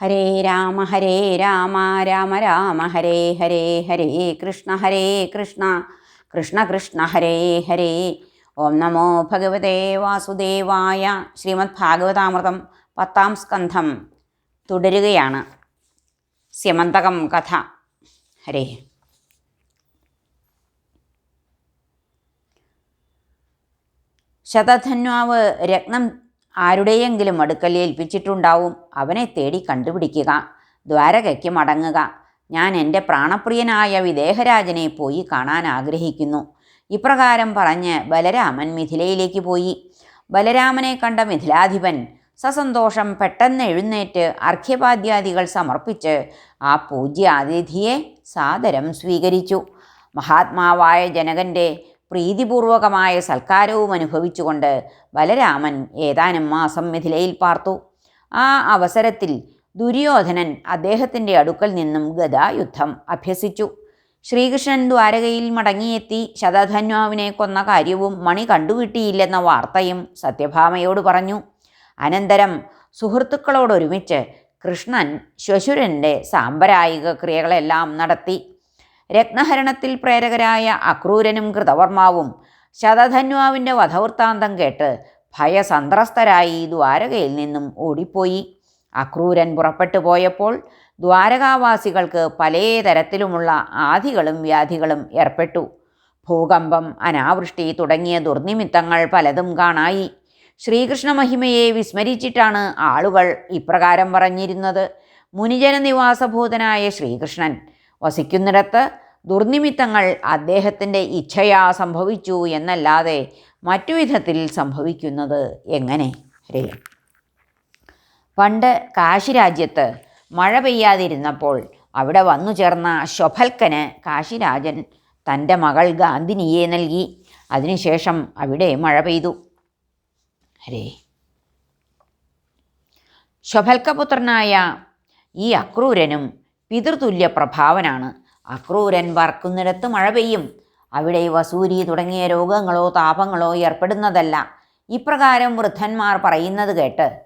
ഹരേ രാമ ഹരേ രാമ രാമ രാമ ഹരേ ഹരേ ഹരേ കൃഷ്ണ ഹരേ കൃഷ്ണ കൃഷ്ണ കൃഷ്ണ ഹരേ ഹരേ. ഓം നമോ ഭഗവതേ വാസുദേവായ ശ്രീമദ് ഭാഗവതാമൃതം പത്താം സ്കന്ധം തുടരുകയാണ്. സ്യമന്തകം കഥ. ഹരേ. ശതധന്വാവ് രത്നം ആരുടെയെങ്കിലും അടുക്കൽ ഏൽപ്പിച്ചിട്ടുണ്ടാവും. അവനെ തേടി കണ്ടുപിടിക്കുക. ദ്വാരകയ്ക്ക് മടങ്ങുക. ഞാൻ എന്റെ പ്രാണപ്രിയനായ വിദേഹരാജനെ പോയി കാണാൻ ആഗ്രഹിക്കുന്നു. ഇപ്രകാരം പറഞ്ഞ് ബലരാമൻ മിഥിലയിലേക്ക് പോയി. ബലരാമനെ കണ്ട മിഥിലാധിപൻ സസന്തോഷം പെട്ടെന്ന് എഴുന്നേറ്റ് അർഘ്യപാദ്യാദികൾ സമർപ്പിച്ച് ആ പൂജ്യ അതിഥിയെ സാദരം സ്വീകരിച്ചു. മഹാത്മാവായ ജനകന്റെ പ്രീതിപൂർവകമായ സൽക്കാരവും അനുഭവിച്ചുകൊണ്ട് ബലരാമൻ ഏതാനും മാസം മിഥിലയിൽ പാർത്തു. ആ അവസരത്തിൽ ദുര്യോധനൻ അദ്ദേഹത്തിന്റെ അടുക്കൽ നിന്നും ഗദായുദ്ധം അഭ്യസിച്ചു. ശ്രീകൃഷ്ണൻ ദ്വാരകയിൽ മടങ്ങിയെത്തി ശതധന്വാവിനെ കൊന്ന കാര്യവും മണി കണ്ടുകിട്ടിയില്ലെന്ന വാർത്തയും സത്യഭാമയോട് പറഞ്ഞു. അനന്തരം സുഹൃത്തുക്കളോടൊരുമിച്ച് കൃഷ്ണൻ ശ്വശുരന്റെ സാമ്പരായിക ക്രിയകളെല്ലാം നടത്തി. രത്നഹരണത്തിൽ പ്രേരകരായ അക്രൂരനും കൃതവർമാവും ശതധന്വാവിന്റെ വധവൃത്താന്തം കേട്ട് ഭയസന്ത്രസ്തരായി ദ്വാരകയിൽ നിന്നും ഓടിപ്പോയി. അക്രൂരൻ പുറപ്പെട്ടു പോയപ്പോൾ ദ്വാരകാവാസികൾക്ക് പല തരത്തിലുമുള്ള ആധികളും വ്യാധികളും ഏർപ്പെട്ടു. ഭൂകമ്പം അനാവൃഷ്ടി തുടങ്ങിയ ദുർനിമിത്തങ്ങൾ പലതും കാണായി. ശ്രീകൃഷ്ണ മഹിമയെ വിസ്മരിച്ചിട്ടാണ് ആളുകൾ ഇപ്രകാരം പറഞ്ഞിരുന്നത്. മുനിജന നിവാസഭൂതനായ ശ്രീകൃഷ്ണൻ വസിക്കുന്നിടത്ത് ദുർനിമിത്തങ്ങൾ അദ്ദേഹത്തിന്റെ ഇച്ഛയാ സംഭവിച്ചു എന്നല്ലാതെ മറ്റു വിധത്തിൽ സംഭവിക്കുന്നത് എങ്ങനെ? ഹരേ. പണ്ട് കാശിരാജ്യത്ത് മഴ പെയ്യാതിരുന്നപ്പോൾ അവിടെ വന്നു ചേർന്ന ശൊഭൽക്കന് കാശിരാജൻ തന്റെ മകൾ ഗാന്ധിനിയെ നൽകി. അതിനുശേഷം അവിടെ മഴ പെയ്തു. ഹരേ. ശൊഭൽക്കപുത്രനായ ഈ അക്രൂരനും പിതൃതുല്യ പ്രഭാവനാണ്. അക്രൂരൻ വറക്കുന്നിടത്ത് മഴ പെയ്യും. അവിടെ വസൂരി തുടങ്ങിയ രോഗങ്ങളോ താപങ്ങളോ ഏർപ്പെടുന്നതല്ല. ഇപ്രകാരം വൃദ്ധന്മാർ പറയുന്നത് കേട്ട്.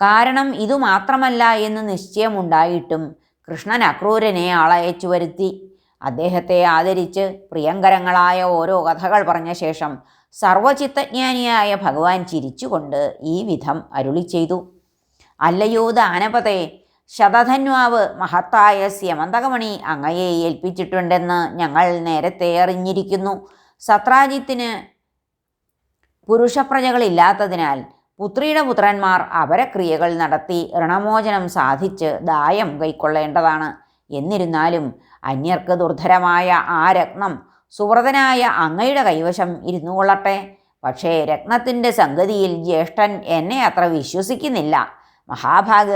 കാരണം ഇതു മാത്രമല്ല എന്ന് നിശ്ചയമുണ്ടായിട്ടും കൃഷ്ണൻ അക്രൂരനെ ആളയച്ചു വരുത്തി. അദ്ദേഹത്തെ ആദരിച്ച് പ്രിയങ്കരങ്ങളായ ഓരോ കഥകൾ പറഞ്ഞ ശേഷം സർവചിത്തജ്ഞാനിയായ ഭഗവാൻ ചിരിച്ചുകൊണ്ട് ഈ വിധം അരുളി ചെയ്തു. അല്ലയോ ദാനപതേ ശതധന്വാവ് മഹത്തായ സ്യമന്തകമണി അങ്ങയെ ഏൽപ്പിച്ചിട്ടുണ്ടെന്ന് ഞങ്ങൾ നേരത്തെ അറിഞ്ഞിരിക്കുന്നു. സത്രാജിത്തിന് പുരുഷപ്രജകളില്ലാത്തതിനാൽ പുത്രിയുടെ പുത്രന്മാർ അപരക്രിയകൾ നടത്തി ഋണമോചനം സാധിച്ച് ദായം കൈക്കൊള്ളേണ്ടതാണ്. എന്നിരുന്നാലും അന്യർക്ക് ദുർധരമായ ആ രത്നം സുവ്രതനായ അങ്ങയുടെ കൈവശം ഇരുന്നു കൊള്ളട്ടെ പക്ഷേ രത്നത്തിന്റെ സംഗതിയിൽ ജ്യേഷ്ഠൻ എന്നെ അത്ര വിശ്വസിക്കുന്നില്ല. മഹാഭാഗ.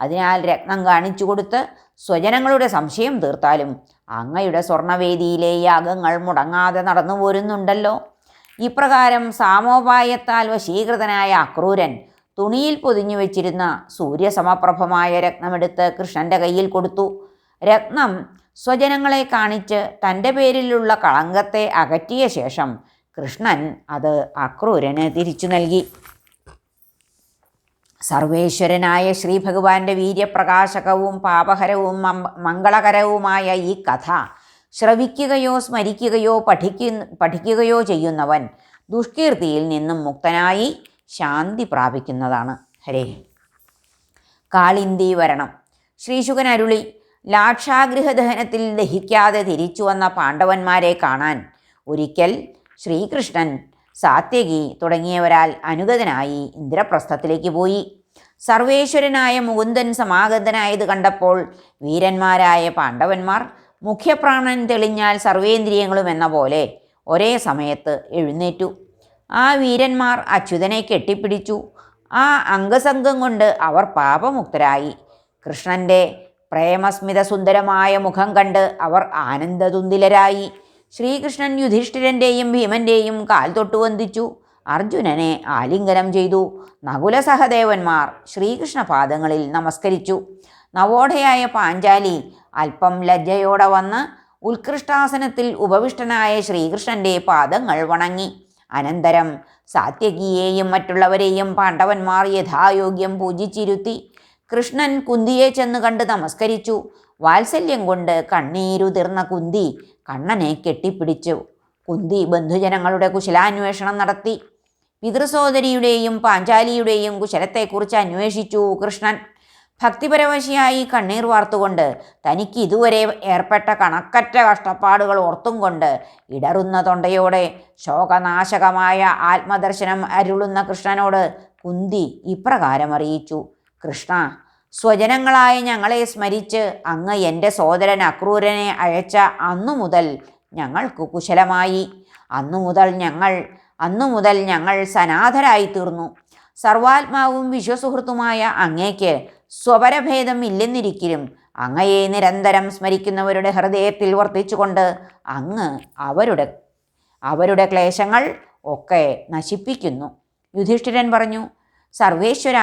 അതിനാൽ രത്നം കാണിച്ചു കൊടുത്ത് സ്വജനങ്ങളുടെ സംശയം തീർത്താലും അങ്ങയുടെ സ്വർണവേദിയിലെ യാഗങ്ങൾ മുടങ്ങാതെ നടന്നു പോരുന്നുണ്ടല്ലോ. ഇപ്രകാരം സാമോപായത്താൽ വശീകൃതനായ അക്രൂരൻ തുണിയിൽ പൊതിഞ്ഞു വെച്ചിരുന്ന സൂര്യസമപ്രഭമായ രത്നമെടുത്ത് കൃഷ്ണന്റെ കയ്യിൽ കൊടുത്തു. രത്നം സ്വജനങ്ങളെ കാണിച്ച് തന്റെ പേരിലുള്ള കളങ്കത്തെ അകറ്റിയ ശേഷം കൃഷ്ണൻ അത് അക്രൂരന് തിരിച്ചു നൽകി. സർവേശ്വരനായ ശ്രീ ഭഗവാന്റെ വീര്യപ്രകാശകവും പാപഹരവും മംഗളകരവുമായ ഈ കഥ ശ്രവിക്കുകയോ സ്മരിക്കുകയോ പഠിക്കു പഠിക്കുകയോ ചെയ്യുന്നവൻ ദുഷ്കീർത്തിയിൽ നിന്നും മുക്തനായി ശാന്തി പ്രാപിക്കുന്നതാണ്. ഹരേ. കാളിന്തി വരണം. ശ്രീശുകൻ അരുളി ലാക്ഷാഗൃഹദഹനത്തിൽ ദഹിക്കാതെ തിരിച്ചു വന്ന പാണ്ഡവന്മാരെ കാണാൻ ഒരിക്കൽ ശ്രീകൃഷ്ണൻ സാത്യകി തുടങ്ങിയവരാൽ അനുഗതനായി ഇന്ദ്രപ്രസ്ഥത്തിലേക്ക് പോയി. സർവേശ്വരനായ മുകുന്ദൻ സമാഗതനായത് കണ്ടപ്പോൾ വീരന്മാരായ പാണ്ഡവന്മാർ മുഖ്യപ്രാണൻ തെളിഞ്ഞാൽ സർവേന്ദ്രിയങ്ങളും എന്ന പോലെ ഒരേ സമയത്ത് എഴുന്നേറ്റു. ആ വീരന്മാർ അച്യുതനെ കെട്ടിപ്പിടിച്ചു. ആ അംഗസംഘം കൊണ്ട് അവർ പാപമുക്തരായി. കൃഷ്ണന്റെ പ്രേമസ്മിതസുന്ദരമായ മുഖം കണ്ട് അവർ ആനന്ദതുന്തിലരായി. ശ്രീകൃഷ്ണൻ യുധിഷ്ഠിരന്റെയും ഭീമന്റെയും കാൽ തൊട്ടു വന്ദിച്ചു. അർജുനനെ ആലിംഗനം ചെയ്തു. നകുല സഹദേവന്മാർ ശ്രീകൃഷ്ണ പാദങ്ങളിൽ നമസ്കരിച്ചു. നവോഢയായ പാഞ്ചാലി അല്പം ലജ്ജയോടെ വന്ന് ഉത്കൃഷ്ടാസനത്തിൽ ഉപവിഷ്ടനായ ശ്രീകൃഷ്ണന്റെ പാദങ്ങൾ വണങ്ങി. അനന്തരം സാത്യകിയെയും മറ്റുള്ളവരെയും പാണ്ഡവന്മാർ യഥായോഗ്യം പൂജിച്ചിരുത്തി. കൃഷ്ണൻ കുന്തിയെ ചെന്ന് കണ്ട് നമസ്കരിച്ചു. വാത്സല്യം കൊണ്ട് കണ്ണീരുതിർന്ന കുന്തി കണ്ണനെ കെട്ടിപ്പിടിച്ചു. കുന്തി ബന്ധുജനങ്ങളുടെ കുശലാന്വേഷണം നടത്തി. പിതൃസോദരിയുടെയും പാഞ്ചാലിയുടെയും കുശലത്തെക്കുറിച്ച് അന്വേഷിച്ചു കൃഷ്ണൻ. ഭക്തിപരവശിയായി കണ്ണീർ വാർത്തുകൊണ്ട് തനിക്ക് ഇതുവരെ ഏർപ്പെട്ട കണക്കറ്റ കഷ്ടപ്പാടുകൾ ഓർത്തും കൊണ്ട് ഇടറുന്ന തൊണ്ടയോടെ ശോകനാശകമായ ആത്മദർശനം അരുളുന്ന കൃഷ്ണനോട് കുന്തി ഇപ്രകാരം അറിയിച്ചു. കൃഷ്ണ സ്വജനങ്ങളായ ഞങ്ങളെ സ്മരിച്ച് അങ്ങ് എന്റെ സോദരൻ അക്രൂരനെ അയച്ച അന്നു മുതൽ ഞങ്ങൾക്ക് കുശലമായി. അന്നു മുതൽ ഞങ്ങൾ അന്നു മുതൽ ഞങ്ങൾ സനാഥരായി തീർന്നു. സർവാത്മാവും വിശ്വസുഹൃത്തുമായ അങ്ങേക്ക് സ്വപരഭേദം ഇല്ലെന്നിരിക്കലും അങ്ങയെ നിരന്തരം സ്മരിക്കുന്നവരുടെ ഹൃദയത്തിൽ വർത്തിച്ചുകൊണ്ട് അങ്ങ് അവരുടെ അവരുടെ ക്ലേശങ്ങൾ ഒക്കെ നശിപ്പിക്കുന്നു. യുധിഷ്ഠിരൻ പറഞ്ഞു സർവേശ്വര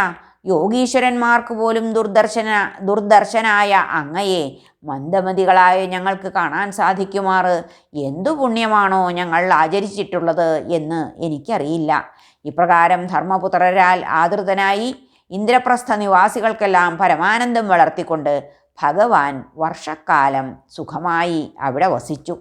യോഗീശ്വരന്മാർക്ക് പോലും ദുർദർശന ദുർദർശനായ അങ്ങയെ മന്ദമതികളായ ഞങ്ങൾക്ക് കാണാൻ സാധിക്കുമാറ്. എന്തു പുണ്യമാണോ ഞങ്ങൾ ആചരിച്ചിട്ടുള്ളത് എന്ന് എനിക്കറിയില്ല. ഇപ്രകാരം ധർമ്മപുത്രരാൽ ആദൃതനായി ഇന്ദ്രപ്രസ്ഥ നിവാസികൾക്കെല്ലാം പരമാനന്ദം വളർത്തിക്കൊണ്ട് ഭഗവാൻ വർഷക്കാലം സുഖമായി അവിടെ വസിച്ചു.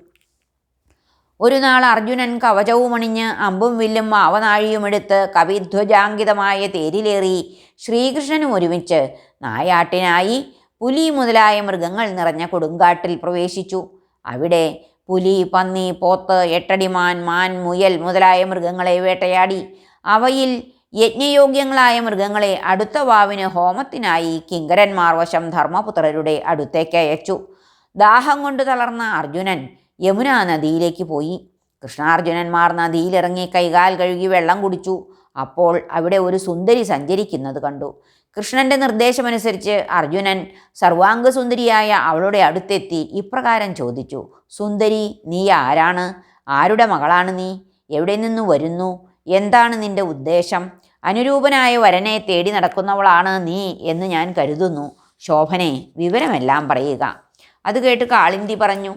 ഒരു നാൾ അർജുനൻ കവചവുമണിഞ്ഞ് അമ്പും വില്ലും മാവനാഴിയുമെടുത്ത് കവിധ്വജാങ്കിതമായ തേരിലേറി ശ്രീകൃഷ്ണനും ഒരുമിച്ച് നായാട്ടിനായി പുലി മുതലായ മൃഗങ്ങൾ നിറഞ്ഞ കൊടുങ്കാട്ടിൽ പ്രവേശിച്ചു. അവിടെ പുലി പന്നി പോത്ത് എട്ടടിമാൻ മാൻ മുയൽ മുതലായ മൃഗങ്ങളെ വേട്ടയാടി. അവയിൽ യജ്ഞയോഗ്യങ്ങളായ മൃഗങ്ങളെ അടുത്ത വാവിന് ഹോമത്തിനായി കിങ്കരന്മാർ വശം ധർമ്മപുത്രരുടെ അടുത്തേക്ക് അയച്ചു. ദാഹം കൊണ്ട് തളർന്ന അർജുനൻ യമുനാ നദിയിലേക്ക് പോയി. കൃഷ്ണാർജുനന്മാർ നദിയിലിറങ്ങി കൈകാൽ കഴുകി വെള്ളം കുടിച്ചു. അപ്പോൾ അവിടെ ഒരു സുന്ദരി സഞ്ചരിക്കുന്നത് കണ്ടു. കൃഷ്ണന്റെ നിർദ്ദേശമനുസരിച്ച് അർജുനൻ സർവാംഗസുന്ദരിയായ അവളുടെ അടുത്തെത്തി ഇപ്രകാരം ചോദിച്ചു. സുന്ദരി നീ ആരാണ്? ആരുടെ മകളാണ് നീ? എവിടെ നിന്ന് വരുന്നു? എന്താണ് നിന്റെ ഉദ്ദേശം? അനുരൂപനായ വരനെ തേടി നടക്കുന്നവളാണ് നീ എന്ന് ഞാൻ കരുതുന്നു. ശോഭനെ വിവരമെല്ലാം പറയുക. അത് കേട്ട് കാളിന്തി പറഞ്ഞു.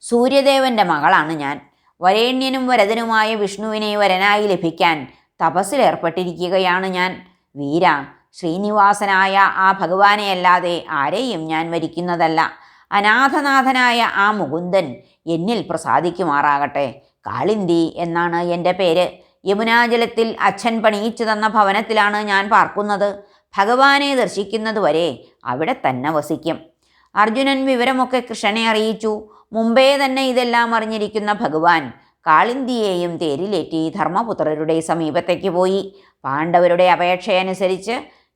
സൂര്യദേവന്റെ മകളാണ് ഞാൻ. വരേണ്യനും വരദനുമായ വിഷ്ണുവിനെ വരനായി ലഭിക്കാൻ തപസ്സിലേർപ്പെട്ടിരിക്കുകയാണ് ഞാൻ. വീര ശ്രീനിവാസനായ ആ ഭഗവാനെയല്ലാതെ ആരെയും ഞാൻ വരിക്കുന്നതല്ല. അനാഥനാഥനായ ആ മുകുന്ദൻ എന്നിൽ പ്രസാദിക്കുമാറാകട്ടെ. കാളിന്തി എന്നാണ് എന്റെ പേര്. യമുനാജലത്തിൽ അച്ഛൻ പണിയിച്ചു തന്ന ഭവനത്തിലാണ് ഞാൻ പാർക്കുന്നത്. ഭഗവാനെ ദർശിക്കുന്നതുവരെ അവിടെ തന്നെ വസിക്കും. അർജുനൻ വിവരമൊക്കെ കൃഷ്ണനെ അറിയിച്ചു. മുമ്പേ തന്നെ ഇതെല്ലാം അറിഞ്ഞിരിക്കുന്ന ഭഗവാൻ കാളിന്തിയെയും തേരിലേറ്റി ധർമ്മപുത്രരുടെ സമീപത്തേക്ക് പോയി. പാണ്ഡവരുടെ അപേക്ഷയനുസരിച്ച്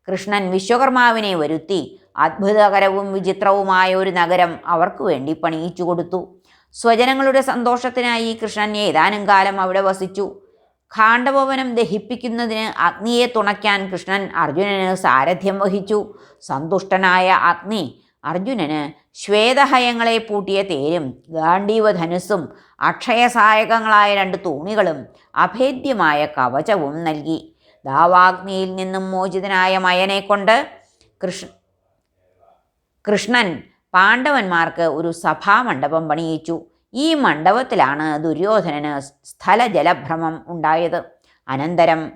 കൃഷ്ണൻ വിശ്വകർമാവിനെ വരുത്തി അത്ഭുതകരവും വിചിത്രവുമായ ഒരു നഗരം അവർക്ക് വേണ്ടി പണിയിച്ചു കൊടുത്തു. സ്വജനങ്ങളുടെ സന്തോഷത്തിനായി കൃഷ്ണൻ ഏതാനും കാലം അവിടെ വസിച്ചു. ഖാണ്ഡഭവനം ദഹിപ്പിക്കുന്നതിന് അഗ്നിയെ തുണയ്ക്കാൻ കൃഷ്ണൻ അർജുനന് സാരഥ്യം വഹിച്ചു. സന്തുഷ്ടനായ അഗ്നി അർജുനന് ശ്വേതഹയങ്ങളെ പൂട്ടിയ തേരും ഗാന്ധീവധനുസ്സും അക്ഷയസായകങ്ങളായ രണ്ട് തൂണികളും അഭേദ്യമായ കവചവും നൽകി. ദാവാഗ്നിയിൽ നിന്നും മോചിതനായ മയനെ കൊണ്ട് കൃഷ്ണ കൃഷ്ണൻ പാണ്ഡവന്മാർക്ക് ഒരു സഭാമണ്ഡപം പണിയിച്ചു. ഈ മണ്ഡപത്തിലാണ് ദുര്യോധനന് സ്ഥലജലഭ്രമം ഉണ്ടായത്. അനന്തരം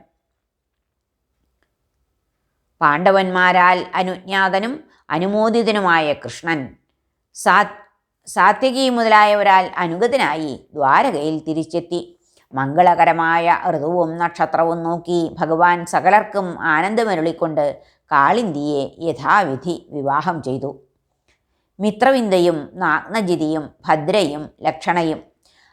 പാണ്ഡവന്മാരാൽ അനുജ്ഞാതനും അനുമോദിതനുമായ കൃഷ്ണൻ സാ സാത്യകി മുതലായവരാൽ അനുഗതനായി ദ്വാരകയിൽ തിരിച്ചെത്തി. മംഗളകരമായ ഋതുവും നക്ഷത്രവും നോക്കി ഭഗവാൻ സകലർക്കും ആനന്ദമരുളിക്കൊണ്ട് കാളിന്തിയെ യഥാവിധി വിവാഹം ചെയ്തു. മിത്രവിന്ദയും നാഗ്നജിതിയും ഭദ്രയും ലക്ഷണയും.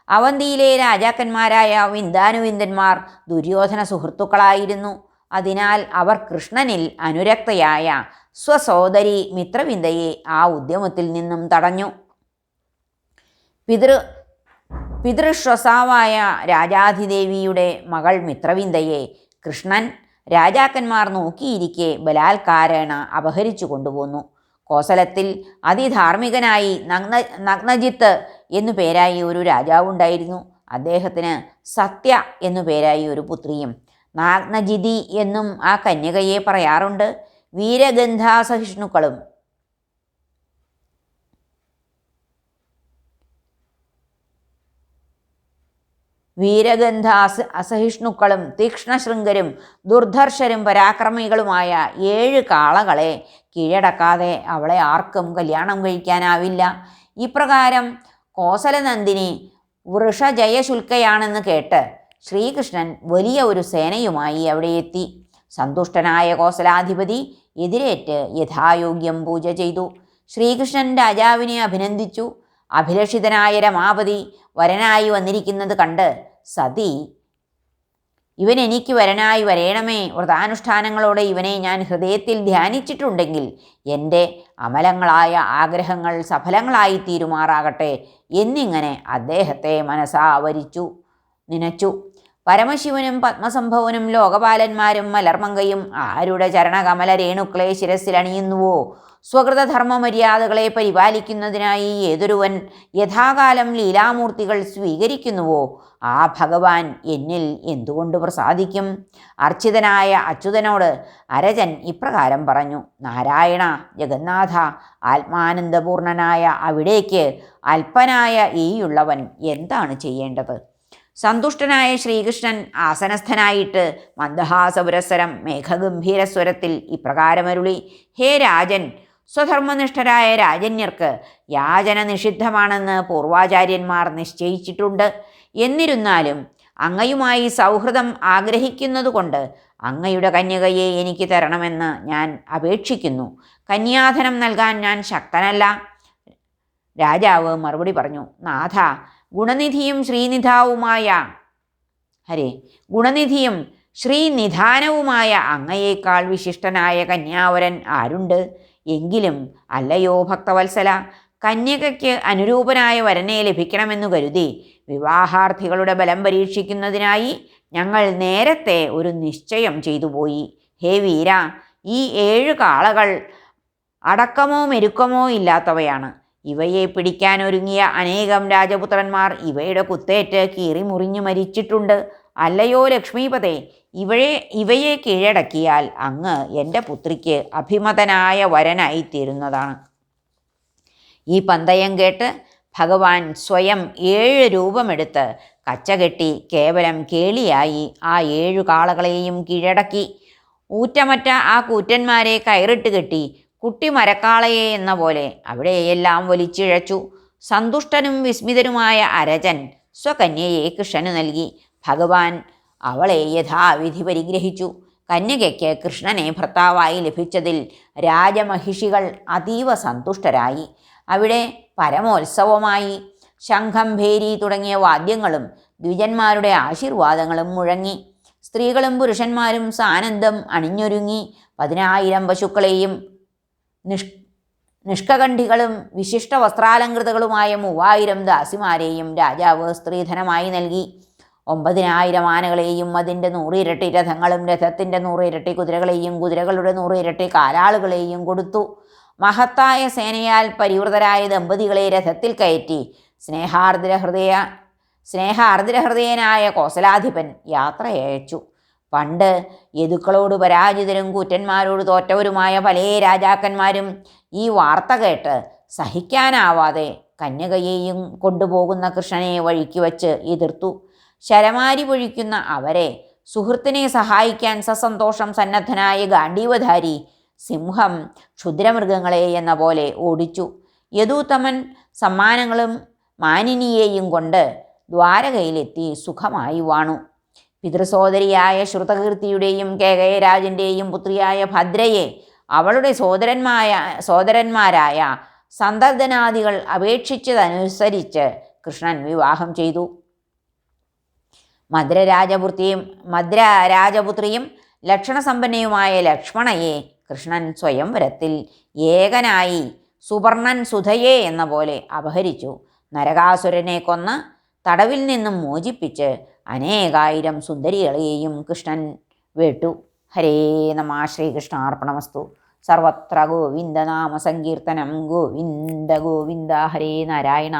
അവന്തിയിലെ രാജാക്കന്മാരായ വിന്ദാനുവിന്ദന്മാർ ദുര്യോധന സുഹൃത്തുക്കളായിരുന്നു. അതിനാൽ അവർ കൃഷ്ണനിൽ അനുരക്തയായ സ്വസോദരി മിത്രവിന്ദയെ ആ ഉദ്യമത്തിൽ നിന്നും തടഞ്ഞു. പിതൃ പിതൃശ്വസാവായ രാജാധിദേവിയുടെ മകൾ മിത്രവിന്ദയെ കൃഷ്ണൻ രാജാക്കന്മാർ നോക്കിയിരിക്കെ ബലാത്കാരേണ അപഹരിച്ചു കൊണ്ടുപോന്നു. കോസലത്തിൽ അതിധാർമ്മികനായി നഗ്ന നഗ്നജിത്ത് എന്നു പേരായി ഒരു രാജാവുണ്ടായിരുന്നു. അദ്ദേഹത്തിന് സത്യ എന്നു പേരായി ഒരു പുത്രിയും നാഗ്നജിതി എന്നും ആ കന്യകയെ പറയാറുണ്ട്. വീരഗന്ധാസഹിഷ്ണുക്കളും. വീരഗന്ധ അസ അസഹിഷ്ണുക്കളും തീക്ഷ്ണശൃംഗരും ദുർധർഷരും പരാക്രമികളുമായ ഏഴ് കാളകളെ കീഴടക്കാതെ അവളെ ആർക്കും കല്യാണം കഴിക്കാനാവില്ല. ഇപ്രകാരം കോസലനന്ദിനി വൃഷജയശുൽക്കയാണെന്ന് കേട്ട് ശ്രീകൃഷ്ണൻ വലിയ ഒരു സേനയുമായി അവിടെ എത്തി. സന്തുഷ്ടനായ കോസലാധിപതി എതിരേറ്റ് യഥായോഗ്യം പൂജ ചെയ്തു. ശ്രീകൃഷ്ണൻ രാജാവിനെ അഭിനന്ദിച്ചു. അഭിലഷിതനായ രമാപതി വരനായി വന്നിരിക്കുന്നത് കണ്ട് സതി ഇവൻ എനിക്ക് വരനായി വരേണമേ. വ്രതാനുഷ്ഠാനങ്ങളോടെ ഇവനെ ഞാൻ ഹൃദയത്തിൽ ധ്യാനിച്ചിട്ടുണ്ടെങ്കിൽ എന്റെ അമലങ്ങളായ ആഗ്രഹങ്ങൾ സഫലങ്ങളായി തീരുമാറാകട്ടെ എന്നിങ്ങനെ അദ്ദേഹത്തെ മനസാവരിച്ചു നനച്ചു. പരമശിവനും പത്മസംഭവനും ലോകപാലന്മാരും മലർമങ്കയും ആരുടെ ചരണകമല രേണുക്കളെ ശിരസിലണിയുന്നുവോ? സ്വകൃതധർമ്മ മര്യാദകളെ പരിപാലിക്കുന്നതിനായി ഏതൊരുവൻ യഥാകാലം ലീലാമൂർത്തികൾ സ്വീകരിക്കുന്നുവോ? ആ ഭഗവാൻ എന്നിൽ എന്തുകൊണ്ട് പ്രസാദിക്കും? അർച്ചിതനായ അച്യുതനോട് അരജൻ ഇപ്രകാരം പറഞ്ഞു നാരായണ ജഗന്നാഥ ആത്മാനന്ദപൂർണനായ അവിടേക്ക് അല്പനായ ഈയുള്ളവൻ എന്താണ് ചെയ്യേണ്ടത്? സന്തുഷ്ടനായ ശ്രീകൃഷ്ണൻ ആസനസ്ഥനായിട്ട് മന്ദഹാസപുരസ്സരം മേഘഗംഭീര സ്വരത്തിൽ ഇപ്രകാരമരുളി. ഹേ രാജൻ സ്വധർമ്മനിഷ്ഠരായ രാജന്യർക്ക് യാചന നിഷിദ്ധമാണെന്ന് പൂർവാചാര്യന്മാർ നിശ്ചയിച്ചിട്ടുണ്ട്. എന്നിരുന്നാലും അങ്ങയുമായി സൗഹൃദം ആഗ്രഹിക്കുന്നതുകൊണ്ട് അങ്ങയുടെ കന്യകയെ എനിക്ക് തരണമെന്ന് ഞാൻ അപേക്ഷിക്കുന്നു. കന്യാധനം നൽകാൻ ഞാൻ ശക്തനല്ല. രാജാവ് മറുപടി പറഞ്ഞു നാഥ ഗുണനിധിയും ശ്രീനിധാവുമായ ഹരേ ഗുണനിധിയും ശ്രീനിധാനവുമായ അങ്ങയേക്കാൾ വിശിഷ്ടനായ കന്യാവരൻ ആരുണ്ട്? എങ്കിലും അല്ലയോ ഭക്തവത്സല കന്യകയ്ക്ക് അനുരൂപനായ വരനെ ലഭിക്കണമെന്നു കരുതി വിവാഹാർത്ഥികളുടെ ബലം പരീക്ഷിക്കുന്നതിനായി ഞങ്ങൾ നേരത്തെ ഒരു നിശ്ചയം ചെയ്തു പോയി. ഹേ വീര ഈ ഏഴ് കാളകൾ അടക്കമോ മെരുക്കമോ ഇല്ലാത്തവയാണ്. ഇവയെ പിടിക്കാൻ ഒരുങ്ങിയ അനേകം രാജപുത്രന്മാർ ഇവയുടെ കുത്തേറ്റ് കീറി മുറിഞ്ഞു മരിച്ചിട്ടുണ്ട്. അല്ലയോ ലക്ഷ്മീപതേ ഇവയെ ഇവയെ കീഴടക്കിയാൽ അങ്ങ് എന്റെ പുത്രിക്ക് അഭിമതനായ വരനായി തീരുന്നതാണ്. ഈ പന്തയം കേട്ട് ഭഗവാൻ സ്വയം ഏഴ് രൂപമെടുത്ത് കച്ചകെട്ടി കേവലം കേളിയായി ആ ഏഴു കാളകളെയും കീഴടക്കി. ഊറ്റമറ്റ ആ കൂറ്റന്മാരെ കയറിട്ട് കെട്ടി കുട്ടി മരക്കാളയെ എന്ന പോലെ അവിടെയെല്ലാം വലിച്ചിഴച്ചു. സന്തുഷ്ടനും വിസ്മിതരുമായ അരജൻ സ്വകന്യയെ കൃഷ്ണന് നൽകി. ഭഗവാൻ അവളെ യഥാവിധി പരിഗ്രഹിച്ചു. കന്യകയ്ക്ക് കൃഷ്ണനെ ഭർത്താവായി ലഭിച്ചതിൽ രാജമഹിഷികൾ അതീവ സന്തുഷ്ടരായി. അവിടെ പരമോത്സവമായി ശംഖം ഭേരി തുടങ്ങിയ വാദ്യങ്ങളും ദ്വിജന്മാരുടെ ആശീർവാദങ്ങളും മുഴങ്ങി. സ്ത്രീകളും പുരുഷന്മാരും സാനന്ദം അണിഞ്ഞൊരുങ്ങി. പതിനായിരം പശുക്കളെയും നിഷ് നിഷ്കകണ്ഠികളും വിശിഷ്ട വസ്ത്രാലങ്കൃതകളുമായ മൂവായിരം ദാസിമാരെയും രാജാവ് സ്ത്രീധനമായി നൽകി. ഒമ്പതിനായിരം ആനകളെയും അതിന്റെ നൂറിരട്ടി രഥങ്ങളും രഥത്തിന്റെ നൂറിരട്ടി കുതിരകളെയും കുതിരകളുടെ നൂറിരട്ടി കാലാളുകളെയും കൊടുത്തു. മഹത്തായ സേനയാൽ പരിവൃതരായ ദമ്പതികളെ രഥത്തിൽ കയറ്റി. സ്നേഹാർദ്ര ഹൃദയ സ്നേഹാർദ്ര ഹൃദയനായ കോസലാധിപൻ യാത്രയയച്ചു. പണ്ട് യദുക്കളോട് പരാജിതരും കൂറ്റന്മാരോട് തോറ്റവരുമായ പല രാജാക്കന്മാരും ഈ വാർത്ത കേട്ട് സഹിക്കാനാവാതെ കന്യകയെയും കൊണ്ടുപോകുന്ന കൃഷ്ണനെ വഴിക്ക് വച്ച് എതിർത്തു. ശരമാരി പൊഴിക്കുന്ന അവരെ സുഹൃത്തിനെ സഹായിക്കാൻ സസന്തോഷം സന്നദ്ധനായ ഗാന്ധീവധാരി സിംഹം ക്ഷുദ്രമൃഗങ്ങളെ എന്ന പോലെ ഓടിച്ചു. യദൂത്തമൻ സമ്മാനങ്ങളും മാനിനിയെയും കൊണ്ട് ദ്വാരകയിലെത്തി സുഖമായി വാണു. പിതൃസോദരിയായ ശ്രുതകീർത്തിയുടെയും കേകയരാജന്റെയും പുത്രിയായ ഭദ്രയെ അവളുടെ സോദരന്മായ സോദരന്മാരായ സന്തർദനാദികൾ അപേക്ഷിച്ചതനുസരിച്ച് കൃഷ്ണൻ വിവാഹം ചെയ്തു. മദ്രരാജപുത്രിയും മദ്രരാജപുത്രിയും ലക്ഷണസമ്പന്നയുമായ ലക്ഷ്മണയെ കൃഷ്ണൻ സ്വയംവരത്തിൽ ഏകനായി സുവർണൻ സുധയെ എന്ന പോലെ അപഹരിച്ചു. നരകാസുരനെ കൊന്ന് തടവിൽ നിന്നും മോചിപ്പിച്ച് അനേകായിരം സുന്ദരികളെയും കൃഷ്ണൻ വേട്ടു. ഹരേ നമ ശ്രീകൃഷ്ണാർപ്പണമസ്തു. സർവത്ര ഗോവിന്ദനാമ സങ്കീർത്തനം. ഗോവിന്ദ ഗോവിന്ദ ഹരേ നാരായണ.